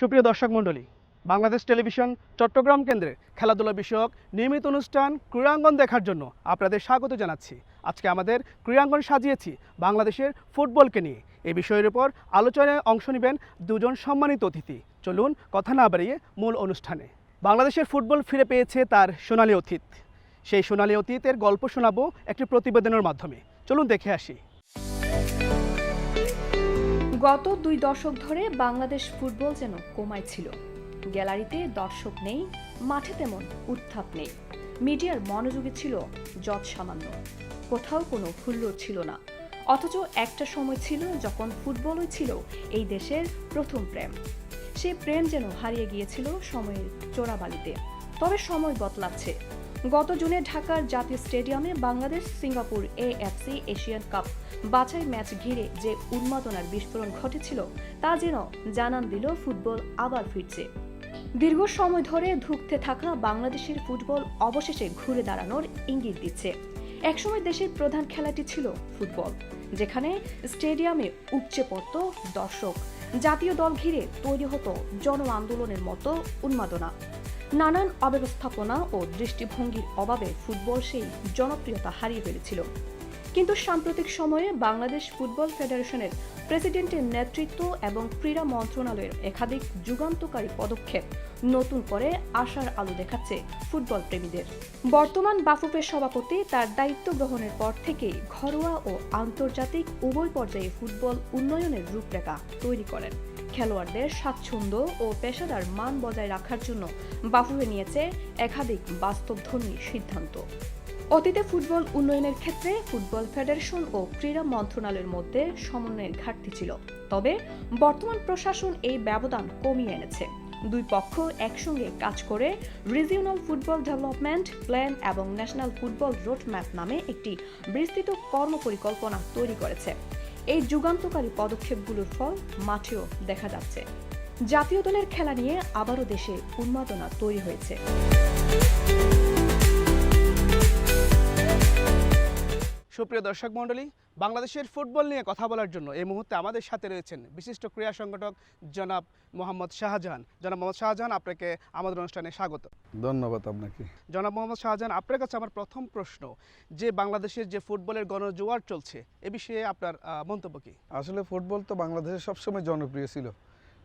সুপ্রিয় দর্শক মণ্ডলী, বাংলাদেশ টেলিভিশন চট্টগ্রাম কেন্দ্রে খেলাধুলা বিষয়ক নিয়মিত অনুষ্ঠান ক্রীড়াঙ্গন দেখার জন্য আপনাদের স্বাগত জানাচ্ছি। আজকে আমাদের ক্রীড়াঙ্গন সাজিয়েছি বাংলাদেশের ফুটবলকে নিয়ে। এ বিষয়ের উপর আলোচনায় অংশ নেবেন দুজন সম্মানিত অতিথি। চলুন কথা না বাড়িয়ে মূল অনুষ্ঠানে। বাংলাদেশের ফুটবল ফিরে পেয়েছে তার সোনালী অতীত। সেই সোনালী অতীতের গল্প শোনাবো একটি প্রতিবেদনের মাধ্যমে। চলুন দেখে আসি। গত দুই দশক ধরে বাংলাদেশ ফুটবল যেন কোমায় ছিল। গ্যালারিতে দর্শক নেই, মাঠে তেমন উত্থাপ নেই। মিডিয়ার মনোযোগী ছিল যৎ সামান্য। কোথাও কোনো হুল্লোড় ছিল না। অথচ একটা সময় ছিল যখন ফুটবলই ছিল এই দেশের প্রথম প্রেম। সে প্রেম যেন হারিয়ে গিয়েছিল সময়ের চোরাবালিতে। তবে সময় বদলাচ্ছে। গত জুনে ঢাকার জাতীয় স্টেডিয়ামে Bangladesh, Singapore, AFC, Asian cup বাছাই ম্যাচ ঘিরে যে উন্মাদনার বিস্ফোরণ ঘটেছিল, তা যেন জানান দিল ফুটবল আবার ফিরছে। দীর্ঘ সময় ধরে ধুঁকতে থাকা বাংলাদেশের ফুটবল অবশেষে ঘুরে দাঁড়ানোর ইঙ্গিত দিচ্ছে। একসময় দেশের প্রধান খেলাটি ছিল ফুটবল, যেখানে স্টেডিয়ামে উপচে পড়ত দর্শক। জাতীয় দল ঘিরে তৈরি হতো জন আন্দোলনের মতো উন্মাদনা। নানান অব্যবস্থাপনা ও দৃষ্টিভঙ্গির অভাবে ফুটবল সেই জনপ্রিয়তা হারিয়ে ফেলেছিল। কিন্তু সাম্প্রতিক সময়ে বাংলাদেশ ফুটবল ফেডারেশনের প্রেসিডেন্টের নেতৃত্ব এবং ক্রীড়া মন্ত্রণালয়ের একাধিক যুগান্তকারী পদক্ষেপ নতুন করে আশার আলো দেখাচ্ছে ফুটবল প্রেমীদের। বর্তমান বাফুফের সভাপতি তার দায়িত্ব গ্রহণের পর থেকেই ঘরোয়া ও আন্তর্জাতিক উভয় পর্যায়ে ফুটবল উন্নয়নের রূপরেখা তৈরি করেন। খেলোয়াড়দের স্বাচ্ছন্দ্য ও পেশাদার মান বজায় রাখার জন্য বাফুফে নিয়েছে একাধিক বাস্তবধর্মী সিদ্ধান্ত। অতীতে ফুটবল উন্নয়নের ক্ষেত্রে ফুটবল ফেডারেশন ও ক্রীড়া মন্ত্রণালয়ের মধ্যে সমন্বয়ের ঘাটতি ছিল। তবে বর্তমান প্রশাসন এই ব্যবধান কমিয়ে এনেছে। দুই পক্ষ একসঙ্গে কাজ করে রিজিওনাল ফুটবল ডেভেলপমেন্ট প্ল্যান এবং ন্যাশনাল ফুটবল রোডম্যাপ নামে একটি বিস্তৃত কর্মপরিকল্পনা তৈরি করেছে। এই যুগান্তকারী পদক্ষেপগুলোর ফল মাঠেও দেখা যাচ্ছে। জাতীয় দলের খেলা নিয়ে আবারও দেশে উন্মাদনা তৈরি হয়েছে। সুপ্রিয় দর্শক মণ্ডলী বাংলাদেশের ফুটবল নিয়ে কথা বলার জন্য এই মুহূর্তে আমাদের সাথে রয়েছেন বিশিষ্ট ক্রীড়া সংগঠক জনাব মোহাম্মদ শাহজাহান। জনাব মোহাম্মদ শাহজাহান আপনাকে আমাদের অনুষ্ঠানে স্বাগত। ধন্যবাদ আপনাকে। জনাব মোহাম্মদ শাহজাহান আপনার কাছে আমার প্রথম প্রশ্ন যে বাংলাদেশের যে ফুটবলের গণজোয়ার চলছে এ বিষয়ে আপনার মন্তব্য কি? আসলে ফুটবল তো বাংলাদেশে সবসময় জনপ্রিয় ছিল।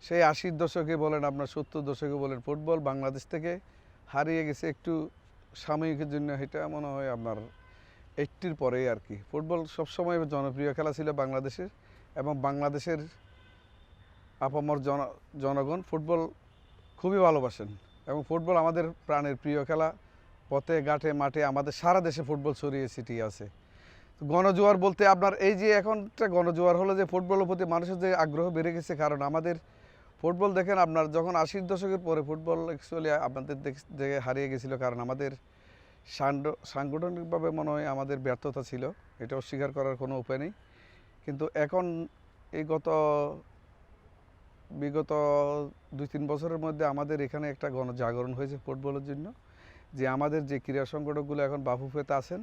সেই আশির দশকে বলেন আপনার সত্তর দশকে বলেন ফুটবল বাংলাদেশ থেকে হারিয়ে গেছে একটু সাময়িকের জন্য এটা মনে হয় আপনার এইটটির পরেই আর কি ফুটবল সবসময় জনপ্রিয় খেলা ছিল বাংলাদেশের এবং বাংলাদেশের আপামর জন, জনগণ ফুটবল খুবই ভালোবাসেন এবং ফুটবল আমাদের প্রাণের প্রিয় খেলা। পথে, ঘাটে, মাঠে আমাদের সারা দেশে ফুটবল ছড়িয়ে ছিটিয়ে আছে। গণজোয়ার বলতে আপনার এই যে এখনটা গণজোয়ার হলো যে ফুটবলের প্রতি মানুষের যে আগ্রহ বেড়ে গেছে, কারণ আমাদের ফুটবল দেখেন আপনার যখন আশির দশকের পরে ফুটবল অ্যাকচুয়ালি আপনাদের দেখ- হারিয়ে গেছিল, কারণ আমাদের সাংগঠনিকভাবে মনে হয় আমাদের ব্যর্থতা ছিল। এটা অস্বীকার করার কোনো উপায় নেই। কিন্তু এখন এই গত, বিগত দুই তিন বছরের মধ্যে আমাদের এখানে একটা গণজাগরণ হয়েছে ফুটবলের জন্য, যে আমাদের যে ক্রীড়া সংগঠকগুলো এখন বাফুফেতে আছেন,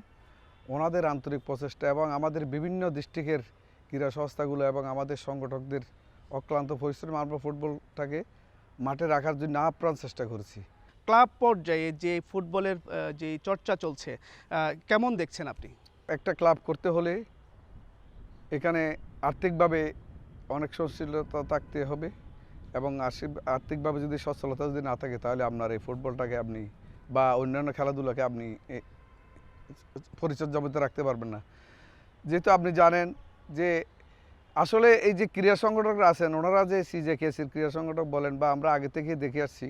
ওনাদের আন্তরিক প্রচেষ্টা এবং আমাদের বিভিন্ন ডিস্ট্রিক্টের ক্রীড়া সংস্থাগুলো এবং আমাদের সংগঠকদের অক্লান্ত পরিশ্রম আমরা ফুটবলটাকে মাঠে রাখার জন্য আপ্রাণ চেষ্টা করেছি। ক্লাব পর্যায়ে যে ফুটবলের যে চর্চা চলছে কেমন দেখছেন আপনি? একটা ক্লাব করতে হলে এখানে আর্থিকভাবে অনেক সচ্ছলতা থাকতে হবে এবং আর্থিক- আর্থিকভাবে যদি সচ্ছলতা যদি না থাকে তাহলে আপনার এই ফুটবলটাকে আপনি বা অন্যান্য খেলাধুলাকে আপনি পরিচর্যার মধ্যে রাখতে পারবেন না। যেহেতু আপনি জানেন যে আসলে এই যে ক্রীড়া সংগঠকরা আছেন, ওনারা যে সিজে কেসির ক্রীড়া সংগঠক বলেন বা আমরা আগে থেকে দেখে আসছি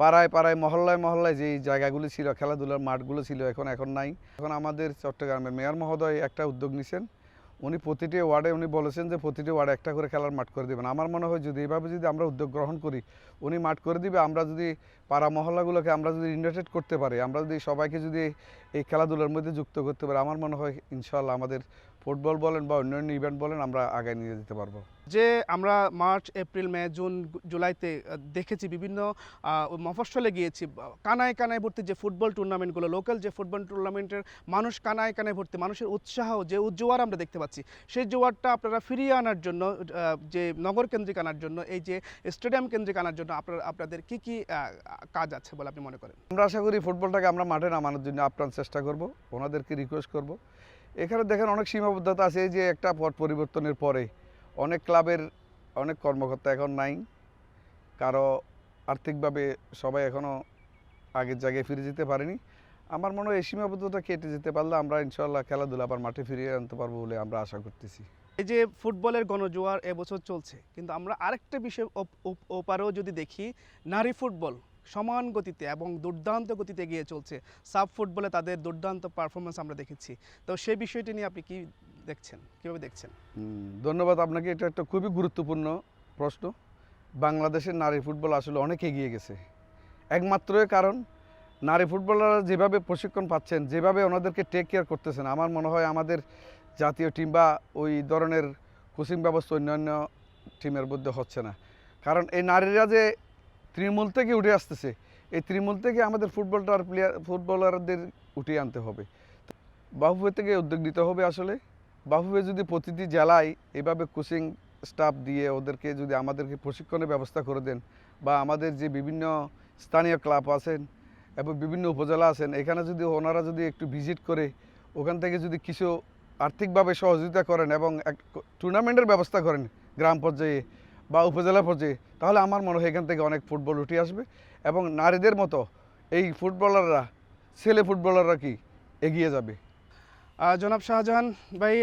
পাড়ায় পাড়ায়, মহল্লায় মহল্লায় যে জায়গাগুলি ছিল, খেলাধুলার মাঠগুলো ছিল, এখন এখন নাই। এখন আমাদের চট্টগ্রামের মেয়র মহোদয় একটা উদ্যোগ নিছেন। উনি প্রতিটি ওয়ার্ডে উনি বলেছেন যে প্রতিটি ওয়ার্ডে একটা করে খেলার মাঠ করে দেবেন। আমার মনে হয় যদি এভাবে যদি আমরা উদ্যোগ গ্রহণ করি, উনি মাঠ করে দিবে, আমরা যদি পাড়া মহল্লাগুলোকে আমরা যদি ইনভাইটেড করতে পারি, আমরা যদি সবাইকে যদি এই খেলাধুলার মধ্যে যুক্ত করতে পারি, আমার মনে হয় ইনশাল্লাহ আমাদের ফুটবল বলেন বা অন্যান্য ইভেন্ট বলেন আমরা আগায় নিয়ে যেতে পারব। যে আমরা মার্চ এপ্রিল মে জুন জুলাইতে দেখেছি বিভিন্ন মফস্বলে গিয়েছি। কানায় কানায় ভর্তি যে ফুটবল টুর্নামেন্টগুলো লোকাল যে ফুটবল টুর্নামেন্টের মানুষ কানায় কানায় ভর্তি মানুষের উৎসাহ যে উজ্জোয়ার আমরা দেখতে পাচ্ছি সেই জোয়ারটা আপনারা ফিরিয়ে আনার জন্য যে নগর কেন্দ্রিক আনার জন্য এই যে স্টেডিয়াম কেন্দ্রিক আনার জন্য আপনার আপনাদের কি কি কাজ আছে বলে আপনি মনে করেন? আমরা আশা করি ফুটবলটাকে আমরা মাঠে নামানোর জন্য আপ্রাণ চেষ্টা করব ওনাদেরকে রিকোয়েস্ট করব। এখানে দেখেন অনেক সীমাবদ্ধতা আছে যে একটা পট পরিবর্তনের পরে। অনেক ক্লাবের অনেক কর্মকর্তা এখন নাই। কারও আর্থিকভাবে সবাই এখনও আগের জায়গায় ফিরে যেতে পারেনি। আমার মনে হয় এই সীমাবদ্ধতা কেটে যেতে পারলে আমরা ইনশাল্লাহ খেলাধুলা আবার মাঠে ফিরিয়ে আনতে পারব বলে আমরা আশা করতেছি। এই যে ফুটবলের গণজোয়ার এবছর চলছে, কিন্তু আমরা আরেকটা বিষয় ওপ- ওপ- ওপারেও যদি দেখি, নারী ফুটবল। সমান গতিতে এবং দুর্দান্ত গতিতে এগিয়ে চলছে। সাব ফুটবলে তাদের দুর্দান্ত পারফরমেন্স আমরা দেখেছি। তো সেই বিষয়টি নিয়ে আপনি কি দেখছেন? কীভাবে দেখছেন? ধন্যবাদ আপনাকে। এটা একটা খুবই গুরুত্বপূর্ণ প্রশ্ন। বাংলাদেশের নারী ফুটবল আসলে অনেক এগিয়ে গেছে। একমাত্র কারণ, নারী ফুটবলাররা যেভাবে প্রশিক্ষণ পাচ্ছেন, যেভাবে ওনাদেরকে টেক কেয়ার করতেছেন, আমার মনে হয় আমাদের জাতীয় টিম বা ওই ধরনের কোচিং ব্যবস্থা অন্যান্য টিমের মধ্যে হচ্ছে না। কারণ এই নারীরা যে তৃণমূল থেকে উঠে আসতেছে। এই তৃণমূল থেকে আমাদের ফুটবলটার প্লেয়ার ফুটবলারদের উঠিয়ে আনতে হবে। বাহুবে থেকে উদ্যোগ নিতে হবে আসলে। বাহুবে যদি প্রতিটি জেলায় এভাবে কোচিং স্টাফ দিয়ে ওদেরকে যদি আমাদেরকে প্রশিক্ষণের ব্যবস্থা করে দেন বা আমাদের যে বিভিন্ন স্থানীয় ক্লাব আছেন এবং বিভিন্ন উপজেলা আছেন, এখানে যদি ওনারা যদি একটু ভিজিট করে, ওখান থেকে যদি কিছু আর্থিকভাবে সহযোগিতা করেন এবং এক টুর্নামেন্টের ব্যবস্থা করেন গ্রাম পর্যায়ে বা উপজেলা পর্যায়ে, তাহলে আমার মনে হয় এখান থেকে অনেক ফুটবল উঠে আসবে। এবং নারীদের মতো এই ফুটবলাররা, ছেলে ফুটবলাররা কি এগিয়ে যাবে? জনাব শাহজাহান ভাই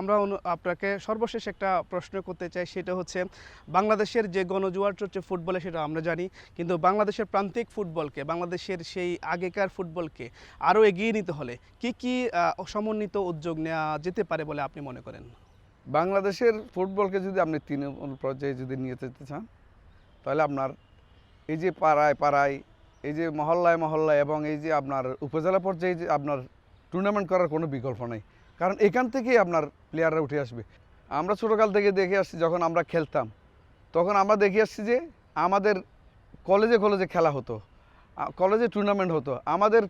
আমরা আপনাকে সর্বশেষ একটা প্রশ্ন করতে চাই, সেটা হচ্ছে, বাংলাদেশের যে গণজোয়ার চলছে ফুটবলে, সেটা আমরা জানি, কিন্তু বাংলাদেশের প্রান্তিক ফুটবলকে বাংলাদেশের সেই আগেকার ফুটবলকে আরও এগিয়ে নিতে হলে কি কি সমন্বিত উদ্যোগ নেওয়া যেতে পারে বলে আপনি মনে করেন? বাংলাদেশের ফুটবলকে যদি আপনি তৃণমূল পর্যায়ে যদি নিয়ে যেতে চান, তাহলে আপনার এই যে পাড়ায় পাড়ায়, এই যে মহল্লায় মহল্লায় এবং এই যে আপনার উপজেলা পর্যায়ে যে আপনার টুর্নামেন্ট করার কোনো বিকল্প নেই। কারণ এখান থেকেই আপনার প্লেয়াররা উঠে আসবে। আমরা ছোটোকাল থেকে দেখে আসছি, যখন আমরা খেলতাম, তখন আমরা দেখে আসছি যে আমাদের কলেজে কলেজে খেলা হতো কলেজে টুর্নামেন্ট হতো, আমাদের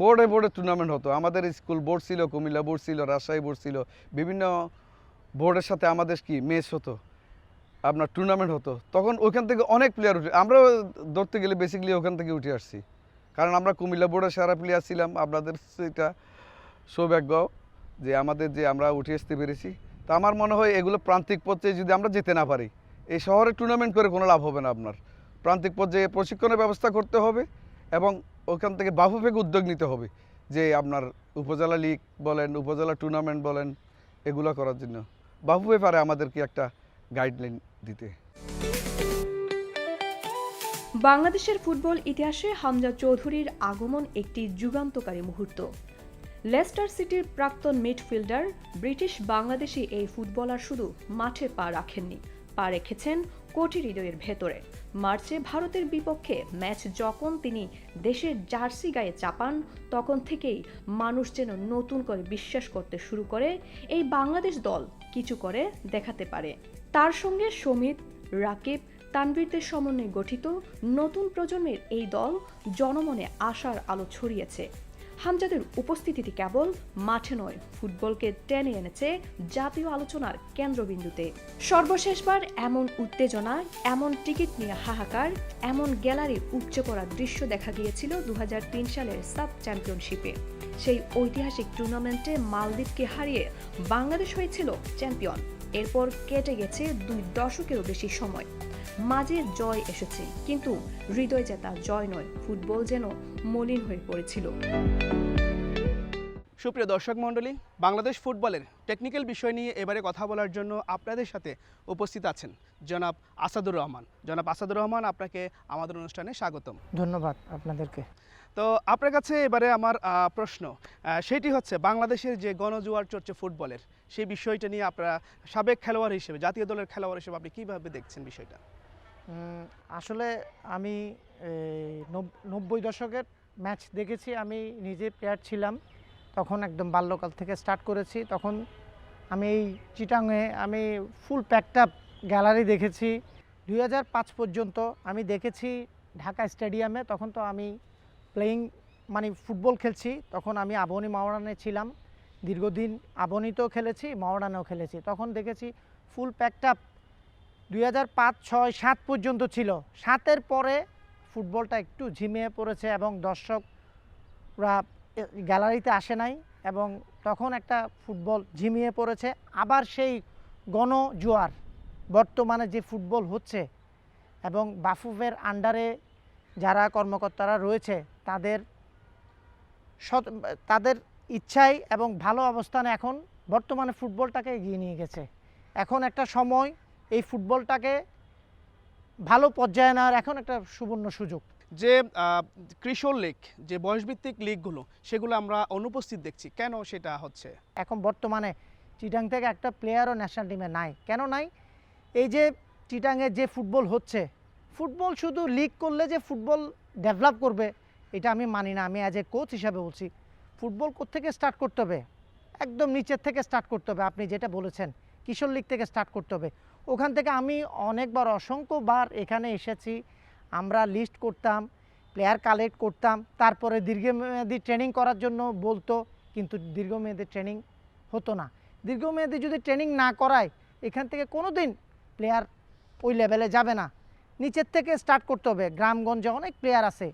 বোর্ডে বোর্ডে টুর্নামেন্ট হতো, আমাদের স্কুল বোর্ড ছিল, কুমিল্লা বোর্ড ছিল, রাজশাহী বোর্ড ছিল, বিভিন্ন বোর্ডের সাথে আমাদের কি ম্যাচ হতো, আপনার টুর্নামেন্ট হতো, তখন ওখান থেকে অনেক প্লেয়ার উঠে, আমরাও ধরতে গেলে বেসিক্যালি ওখান থেকে উঠে আসছি। কারণ আমরা কুমিল্লা বোর্ডের সেরা প্লেয়ার ছিলাম, আপনাদের সেটা সৌভাগ্য যে আমাদের যে আমরা উঠে আসতে পেরেছি। তা আমার মনে হয় এগুলো প্রান্তিক পর্যায়ে যদি আমরা যেতে না পারি, এই শহরে টুর্নামেন্ট করে কোনো লাভ হবে না আপনার। প্রান্তিক পর্যায়ে প্রশিক্ষণের ব্যবস্থা করতে হবে এবং ওখান থেকে বাফুফেকে উদ্যোগ নিতে হবে যে আপনার উপজেলা লিগ বলেন, উপজেলা টুর্নামেন্ট বলেন, এগুলো করার জন্য। বাফুফে পারে আমাদেরকে একটা গাইডলাইন দিতে। বাংলাদেশের ফুটবল ইতিহাসে হামজা চৌধুরীর আগমন একটি যুগান্তকারী মুহূর্ত। লেস্টার সিটির প্রাক্তন মিডফিল্ডার ব্রিটিশ বাংলাদেশি এই ফুটবলার শুধু মাঠে পা রাখেননি, পা রেখেছেন কোটি হৃদয়ের ভেতরে। মার্চে ভারতের বিপক্ষে ম্যাচ যখন তিনি দেশের জার্সি গায়ে চাপান, তখন থেকেই মানুষ যেন নতুন করে বিশ্বাস করতে শুরু করে, এই বাংলাদেশ দল কিছু করে দেখাতে পারে। তার সঙ্গে সমিত রাকিব তানভীরদের সমন্বয়ে গঠিত নতুন প্রজন্মের এই দল জনমনে আশার আলো ছড়িয়েছে। হামজাদের উপস্থিতিটি কেবল মাঠে নয়, ফুটবলকে টেনে এনেছে জাতীয় আলোচনার কেন্দ্রবিন্দুতে। সর্বশেষবার এমন উত্তেজনা, এমন টিকিট নিয়ে হাহাকার, এমন গ্যালারি উপচে পড়া দৃশ্য দেখা গিয়েছিল দু হাজার তিন সালের সাব চ্যাম্পিয়নশিপে। সেই ঐতিহাসিক টুর্নামেন্টে মালদ্বীপকে হারিয়ে বাংলাদেশ হয়েছিল চ্যাম্পিয়ন। এরপর কেটে গেছে দুই দশকেরও বেশি সময়। মাঝে জয় এসেছে কিন্তু হৃদয় জেতা জয় নয় ফুটবল যেন মলিন হয়ে পড়েছিল। সুপ্রিয় দর্শক মণ্ডলী বাংলাদেশ ফুটবলের টেকনিক্যাল বিষয় নিয়ে এবারে কথা বলার জন্য আপনাদের সাথে উপস্থিত আছেন জনাব আসাদুর রহমান। জনাব আসাদুর রহমান আপনাকে আমাদের অনুষ্ঠানে স্বাগতম। ধন্যবাদ আপনাদেরকে। তো আপনার কাছে এবারে আমার প্রশ্ন সেটি হচ্ছে বাংলাদেশের যে গণজোয়ার চর্চা ফুটবলের সেই বিষয়টা নিয়ে আপনারা সাবেক খেলোয়াড় হিসেবে, জাতীয় দলের খেলোয়াড় হিসেবে আপনি কীভাবে দেখছেন বিষয়টা? আসলে আমি নব্বই দশকের ম্যাচ দেখেছি, আমি নিজে প্লেয়ার ছিলাম। তখন একদম বাল্যকাল থেকে স্টার্ট করেছি। তখন আমি এই চিটাংয়ে আমি ফুল প্যাকটা গ্যালারি দেখেছি। দুই পর্যন্ত আমি দেখেছি ঢাকা স্টেডিয়ামে তখন তো আমি প্লেয়িং মানে ফুটবল খেলছি। তখন আমি আবনি মাওরানে ছিলাম। দীর্ঘদিন আবনিতেও খেলেছি মাওরানেও খেলেছি। তখন দেখেছি ফুল প্যাকটা দুই হাজার পাঁচ, ছয়, সাত পর্যন্ত ছিল। সাতের পরে ফুটবলটা একটু ঝিমিয়ে পড়েছে এবং দর্শকরা গ্যালারিতে আসে নাই এবং তখন একটা ফুটবল ঝিমিয়ে পড়েছে। আবার সেই গণ জোয়ার বর্তমানে যে ফুটবল হচ্ছে এবং বাফুফের আন্ডারে যারা কর্মকর্তারা রয়েছে, তাদের তাদের ইচ্ছাই এবং ভালো অবস্থানে এখন বর্তমানে ফুটবলটাকে এগিয়ে নিয়ে গেছে। এখন একটা সময় এই ফুটবলটাকে ভালো পর্যায়ে নেওয়ার এখন একটা সুবর্ণ সুযোগ। যে কিশোর লিগ যে বয়সভিত্তিক লিগগুলো সেগুলো আমরা অনুপস্থিত দেখছি। কেন সেটা হচ্ছে? এখন বর্তমানে চিটাং থেকে একটা প্লেয়ারও ন্যাশনাল টিমে নাই। কেন নাই? এই যে চিটাংয়ে যে ফুটবল হচ্ছে ফুটবল শুধু লিগ করলে যে ফুটবল ডেভেলপ করবে এটা আমি মানি না। আমি অ্যাজ এ কোচ হিসাবে বলছি। ফুটবল থেকে স্টার্ট করতে হবে? একদম নিচের থেকে স্টার্ট করতে হবে। আপনি যেটা বলেছেন, কিশোর লিগ থেকে স্টার্ট করতে হবে। ওখান থেকে আমি অনেকবার অসংখ্যবার এখানে এসেছি। আমরা লিস্ট করতাম প্লেয়ার কালেক্ট করতাম, তারপরে দীর্ঘমেয়াদী ট্রেনিং করার জন্য বলতো, কিন্তু দীর্ঘমেয়াদী ট্রেনিং হতো না। দীর্ঘমেয়াদী যদি ট্রেনিং না করায়, এখান থেকে কোনো দিন প্লেয়ার ওই লেভেলে যাবে না। নিচের থেকে স্টার্ট করতে হবে। গ্রামগঞ্জে অনেক প্লেয়ার আছে,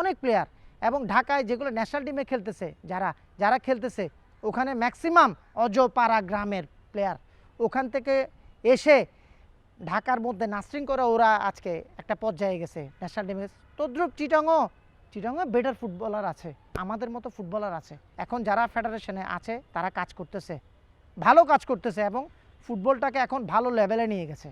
অনেক প্লেয়ার এবং ঢাকায় যেগুলো ন্যাশনাল টিমে খেলতেছে, যারা যারা খেলতেছে, ওখানে ম্যাক্সিমাম অজপাড়া গ্রামের প্লেয়ার ওখান থেকে এসে ঢাকার মধ্যে নার্সিং করে ওরা আজকে একটা পর্যায়ে গেছে ন্যাশনাল টিমে তদ্রুপ চিটাংও চিটাংও বেটার ফুটবলার আছে, আমাদের মতো ফুটবলার আছে। এখন যারা ফেডারেশনে আছে, তারা কাজ করতেছে, ভালো কাজ করতেছে এবং ফুটবলটাকে এখন ভালো লেভেলে নিয়ে গেছে।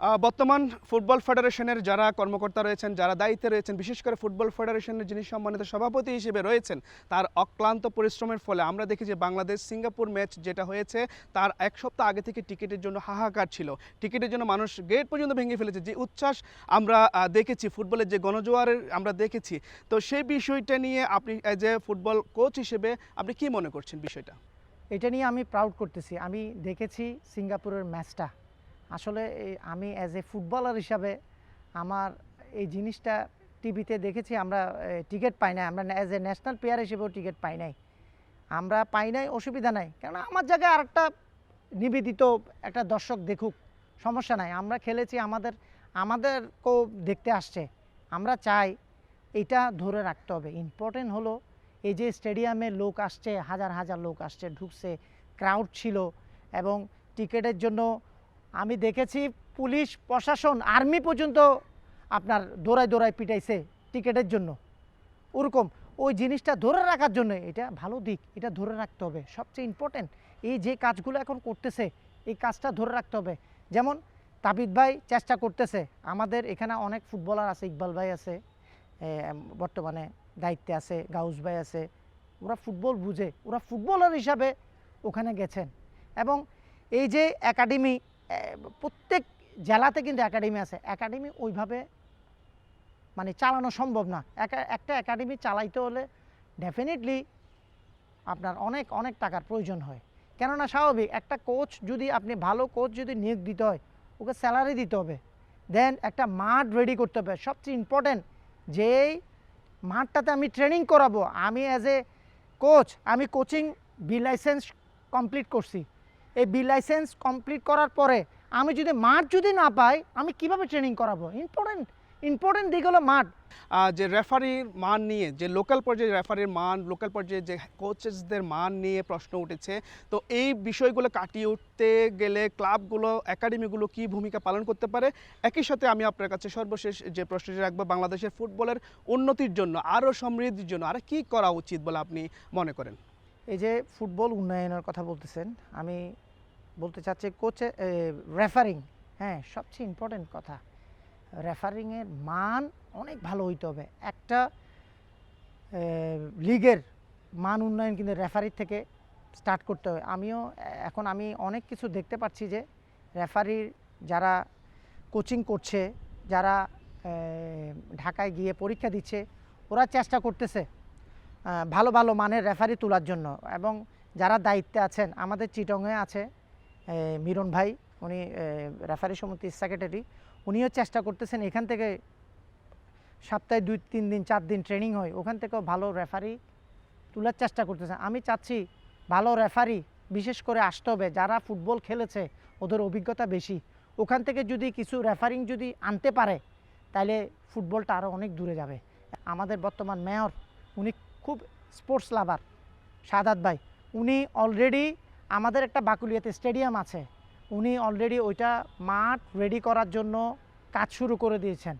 বর্তমান ফুটবল ফেডারেশনের যারা কর্মকর্তা রয়েছেন, যারা দায়িত্বে রয়েছেন, বিশেষ করে ফুটবল ফেডারেশনের যিনি সম্মানিত সভাপতি হিসেবে রয়েছেন, তার অক্লান্ত পরিশ্রমের ফলে আমরা দেখি যে বাংলাদেশ সিঙ্গাপুর ম্যাচ যেটা হয়েছে, তার এক সপ্তাহ আগে থেকে টিকিটের জন্য হাহাকার ছিল। টিকিটের জন্য মানুষ গেট পর্যন্ত ভেঙে ফেলেছে। যে উচ্ছ্বাস আমরা দেখেছি, ফুটবলের যে গণজোয়ারের আমরা দেখেছি, তো সেই বিষয়টা নিয়ে আপনি এজ এ ফুটবল কোচ হিসেবে আপনি কি মনে করছেন বিষয়টা? এটা নিয়ে আমি প্রাউড করতেছি। আমি দেখেছি সিঙ্গাপুরের ম্যাচটা আসলে আমি অ্যাজ এ ফুটবলার হিসাবে আমার এই জিনিসটা টিভিতে দেখেছি, আমরা টিকিট পাই নাই। আমরা অ্যাজ এ ন্যাশনাল প্লেয়ার হিসেবেও টিকিট পাই নাই। আমরা পাই নাই, অসুবিধা নাই। কারণ আমার জায়গায় আরেকটা নিবেদিত একটা দর্শক দেখুক, সমস্যা নাই। আমরা খেলেছি, আমাদের, আমাদেরকেও দেখতে আসছে। আমরা চাই এটা ধরে রাখতে হবে। ইম্পর্টেন্ট হলো এই যে স্টেডিয়ামে লোক আসছে, হাজার হাজার লোক আসছে, ঢুকছে ক্রাউড ছিল এবং টিকিটের জন্য আমি দেখেছি পুলিশ, প্রশাসন, আর্মি পর্যন্ত আপনার দৌড়ায় দৌড়ায় পিটাইছে টিকিটের জন্য। ওরকম ওই জিনিসটা ধরে রাখার জন্য, এটা ভালো দিক, এটা ধরে রাখতে হবে। সবচেয়ে ইম্পর্টেন্ট এই যে কাজগুলো এখন করতেছে, এই কাজটা ধরে রাখতে হবে। যেমন তাবিদ ভাই চেষ্টা করতেছে, আমাদের এখানে অনেক ফুটবলার আছে, ইকবাল ভাই আছে বর্তমানে দায়িত্বে আছে, গাউস ভাই আছে, ওরা ফুটবল বুঝে, ওরা ফুটবলার হিসাবে ওখানে গেছেন। এবং এই যে একাডেমি প্রত্যেক জেলাতে কিন্তু একাডেমি আছে। একাডেমি ওইভাবে মানে চালানো সম্ভব না। একা- একটা একাডেমি চালাইতে হলে ডেফিনেটলি আপনার অনেক অনেক টাকার প্রয়োজন হয়। কেননা স্বাভাবিক, একটা কোচ যদি আপনি ভালো কোচ যদি নিয়োগ দিতে হয়, ওকে স্যালারি দিতে হবে। দেন একটা মাঠ রেডি করতে হবে। সবচেয়ে ইম্পর্ট্যান্ট যেই মাঠটাতে আমি ট্রেনিং করাবো, আমি অ্যাজ এ কোচ আমি কোচিং বি লাইসেন্স কমপ্লিট করছি। এই বি লাইসেন্স কমপ্লিট করার পরে আমি যদি মাঠ যদি না পাই আমি কীভাবে ট্রেনিং করাবো? ইম্পর্টেন্ট ইম্পর্টেন্ট দিক হলো মাঠ। যে রেফারির মান নিয়ে যে লোকাল পর্যায়ে রেফারির মান লোকাল পর্যায়ে যে কোচেসদের মান নিয়ে প্রশ্ন উঠেছে তো এই বিষয়গুলো কাটিয়ে উঠতে গেলে ক্লাবগুলো একাডেমিগুলো কি ভূমিকা পালন করতে পারে? একই সাথে আমি আপনার কাছে সর্বশেষ যে প্রশ্নটি রাখব বাংলাদেশের ফুটবলের উন্নতির জন্য আরও সমৃদ্ধির জন্য আর কি করা উচিত বলে আপনি মনে করেন? এই যে ফুটবল উন্নয়নের কথা বলতেছেন আমি বলতে চাচ্ছি কোচে রেফারিং হ্যাঁ সবচেয়ে ইম্পর্টেন্ট কথা। রেফারিংয়ের মান অনেক ভালো হইতে হবে। একটা লিগের মান উন্নয়ন কিন্তু রেফারির থেকে স্টার্ট করতে হবে আমিও, এখন আমি অনেক কিছু দেখতে পাচ্ছি যে রেফারির যারা কোচিং করছে, যারা ঢাকায় গিয়ে পরীক্ষা দিচ্ছে, ওরা চেষ্টা করতেছে ভালো ভালো মানের রেফারি তোলার জন্য। এবং যারা দায়িত্বে আছেন, আমাদের চিটংয়ে আছে মিরন ভাই, উনি রেফারি সমিতির সেক্রেটারি উনিও চেষ্টা করতেছেন এখান থেকে সপ্তাহে দুই, তিন দিন, চার দিন ট্রেনিং হয়, ওখান থেকেও ভালো রেফারি তোলার চেষ্টা করতেছেন। আমি চাচ্ছি ভালো রেফারি বিশেষ করে আসতে হবে, যারা ফুটবল খেলেছে, ওদের অভিজ্ঞতা বেশি। ওখান থেকে যদি কিছু রেফারিং যদি আনতে পারে তাহলে ফুটবলটা আরও অনেক দূরে যাবে। আমাদের বর্তমান মেয়র উনি খুব স্পোর্টস লাভার সাদাত ভাই। উনি অলরেডি আমাদের একটা বাকুলিয়াতে স্টেডিয়াম আছে। উনি অলরেডি ওইটা মাঠ রেডি করার জন্য কাজ শুরু করে দিয়েছেন।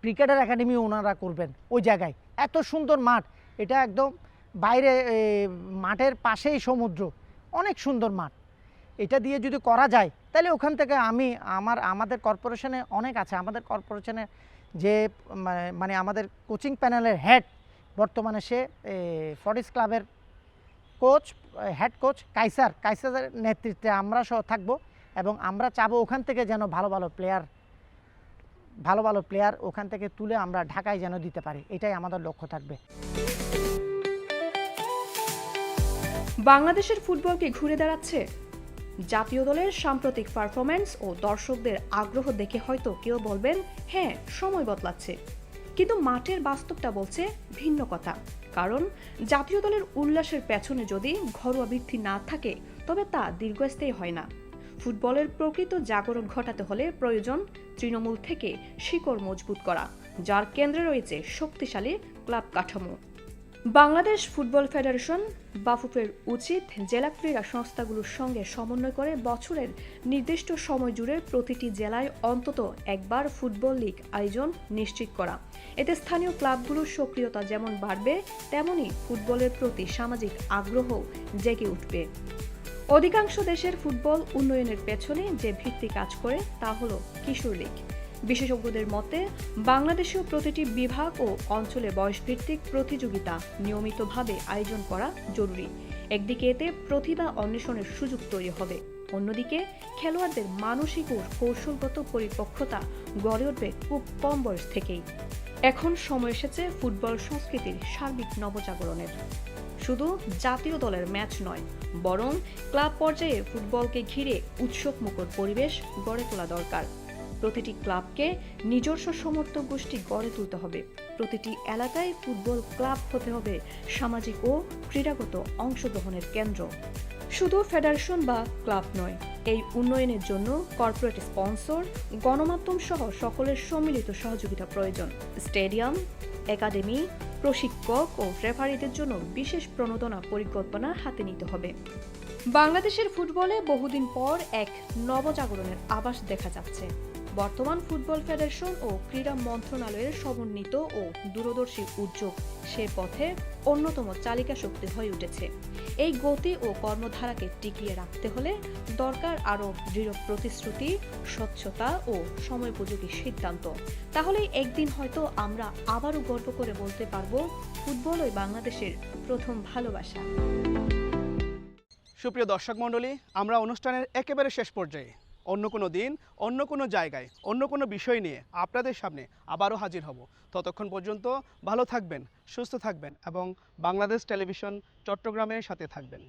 ক্রিকেটার একাডেমি ওনারা করবেন ওই জায়গায়। এত সুন্দর মাঠ। এটা একদম বাইরে মাঠের পাশেই সমুদ্র। অনেক সুন্দর মাঠ। এটা দিয়ে যদি করা যায়, তাহলে ওখান থেকে আমি, আমার, আমাদের কর্পোরেশনে অনেক আছে। আমাদের কর্পোরেশনে যে, মানে- মানে আমাদের কোচিং প্যানেলের হেড, বর্তমানে সে ফরেস্ট ক্লাবের কোচ হেড কোচ কাইসার কাইসারের নেতৃত্বে আমরা সহ থাকব এবং আমরা চাবো ওখান থেকে যেন ভালো ভালো প্লেয়ার ভালো ভালো প্লেয়ার ওখান থেকে তুলে আমরা ঢাকায় যেন দিতে পারি। এটাই আমাদের লক্ষ্য থাকবে। বাংলাদেশের ফুটবলকে ঘুরে দাঁড়াচ্ছে জাতীয় দলের সাম্প্রতিক পারফরম্যান্স ও দর্শকদের আগ্রহ দেখে হয়তো কেউ বলবেন হ্যাঁ সময় বদলাচ্ছে। কিন্তু মাঠের বাস্তবটা বলছে ভিন্ন কথা। কারণ জাতীয় দলের উল্লাসের পেছনে যদি ঘরোয়া বৃদ্ধি না থাকে, তবে তা দীর্ঘস্থায়ী হয় না। ফুটবলের প্রকৃত জাগরণ ঘটাতে হলে প্রয়োজন তৃণমূল থেকে শিকড় মজবুত করা, যার কেন্দ্রে রয়েছে শক্তিশালী ক্লাব কাঠামো। বাংলাদেশ ফুটবল ফেডারেশন বাফুফের উচিত জেলা ক্রীড়া সংস্থাগুলোর সঙ্গে সমন্বয় করে বছরের নির্দিষ্ট সময় জুড়ে প্রতিটি জেলায় অন্তত একবার ফুটবল লীগ আয়োজন নিশ্চিত করা। এতে স্থানীয় ক্লাবগুলোর সক্রিয়তা যেমন বাড়বে, তেমনি ফুটবলের প্রতি সামাজিক আগ্রহ জেগে উঠবে। অধিকাংশ দেশের ফুটবল উন্নয়নের পেছনে যে ভিত্তি কাজ করে তা হলো কিশোর লীগ। বিশেষজ্ঞদের মতে, বাংলাদেশেও প্রতিটি বিভাগ ও অঞ্চলে বয়সভিত্তিক প্রতিযোগিতা নিয়মিতভাবে আয়োজন করা জরুরি। একদিকে এতে প্রতিভা অন্বেষণের সুযোগ তৈরি হবে, অন্যদিকে খেলোয়াড়দের মানসিক ও কৌশলগত পরিপক্কতা গড়ে উঠবে খুব কম বয়স থেকেই। এখন সময় এসেছে ফুটবল সংস্কৃতির সার্বিক নবজাগরণের। শুধু জাতীয় দলের ম্যাচ নয়, বরং ক্লাব পর্যায়ে ফুটবলকে ঘিরে উৎসব মুখর পরিবেশ গড়ে তোলা দরকার। প্রতিটি ক্লাবকে নিজস্ব সমর্থক গোষ্ঠী গড়ে তুলতে হবে। প্রতিটি এলাকায় ফুটবল ক্লাব হতে হবে, সামাজিক ও ক্রীড়াগত অংশগ্রহণের কেন্দ্র। শুধু ফেডারেশন বা ক্লাব নয়, এই উন্নয়নের জন্য কর্পোরেট স্পন্সর, গণমাধ্যম সহ সকলের সম্মিলিত সহযোগিতা প্রয়োজন। স্টেডিয়াম, একাডেমি, প্রশিক্ষক ও রেফারিদের জন্য বিশেষ প্রণোদনা পরিকল্পনা হাতে নিতে হবে। বাংলাদেশের ফুটবলে বহুদিন পর এক নবজাগরণের আভাস দেখা যাচ্ছে। বর্তমান ফুটবল ফেডারেশন ও ক্রীড়া মন্ত্রণালয়ের সমন্বিত ও দূরদর্শী উদ্যোগ। সে পথে অন্যতম চালিকা শক্তি হয়ে উঠেছে। এই গতি ও কর্মধারাকে টিকিয়ে রাখতে হলে দরকার আরও দৃঢ় প্রতিশ্রুতি, স্বচ্ছতা ও সময়োপযোগী সিদ্ধান্ত। তাহলে একদিন হয়তো আমরা আবারও গর্ব করে বলতে পারব ফুটবলই বাংলাদেশের প্রথম ভালোবাসা। সুপ্রিয় দর্শক মণ্ডলী, আমরা অনুষ্ঠানের একেবারে শেষ পর্যায়ে অন্য কোনো দিন, অন্য কোনো জায়গায়, অন্য কোনো বিষয় নিয়ে আপনাদের সামনে আবারও হাজির হব। ততক্ষণ পর্যন্ত ভালো থাকবেন, সুস্থ থাকবেন এবং বাংলাদেশ টেলিভিশন চট্টগ্রামের সাথে থাকবেন।